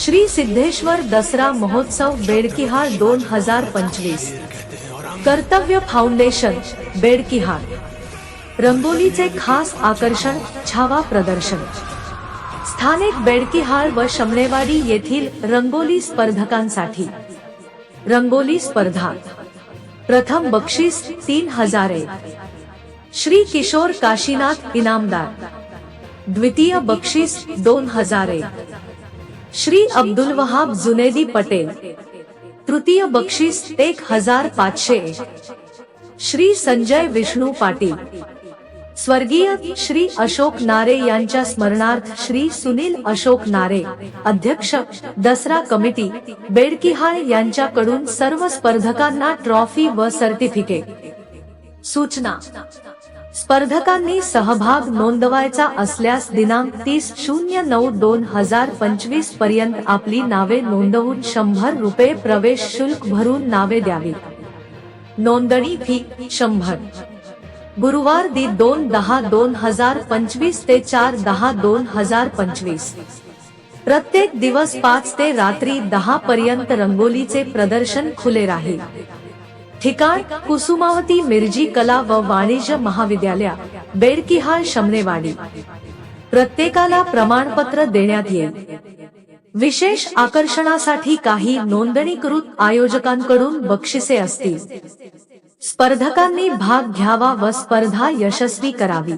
श्री सिद्धेश्वर दसरा महोत्सव बेडकिहाळ दोन हजार पंचवीस. कर्तव्य फाउंडेशन बेडकिहाळ रंगोलीचे खास आकर्षण छावा प्रदर्शन. स्थानिक बेडकिहाळ व शमणेवाडी येथील रंगोली स्पर्धकांसाठी. रंगोली स्पर्धा. प्रथम बक्षीस तीन हजारे श्री किशोर काशीनाथ इनामदार. द्वितीय बक्षीस दोन हजारे श्री अब्दुल वहाब जुनेदी पटेल तृतीय बक्षीस एक हजार पाचशे. श्री संजय विष्णू पाटील स्वर्गीय श्री अशोक नारे यांच्या स्मरणार्थ श्री सुनील अशोक नारे अध्यक्ष दसरा कमिटी बेडकिहाळ यांच्याकडून सर्व स्पर्धकांना ट्रॉफी व सर्टिफिकेट. सूचना स्पर्धकांनी सहभाग नोंदवायचा असल्यास दिनांक तीस शून्य नऊ दोन हजार पंचवीसपर्यंत आपली नावे नोंदवून शंभर रुपये प्रवेश शुल्क भरून नावे द्यावी नोंदणी फी शंभर. गुरुवार दि दोन दहा दोन हजार पंचवीस ते चार दहा दोन हजार पंचवीस. प्रत्येक दिवस पाच ते रात्री दहा पर्यंत रंगोलीचे प्रदर्शन खुले राहील. ठिकाण कुसुमावती मिरजी कला व वाणिज्य महाविद्यालय बेडकिहाळ शमनेवाडी. प्रत्येकाला प्रमाणपत्र देण्यात येईल. विशेष आकर्षणासाठी काही नोंदणीकृत आयोजकांकडून बक्षिसे असतील. स्पर्धकांनी भाग घ्यावा व स्पर्धा यशस्वी करावी.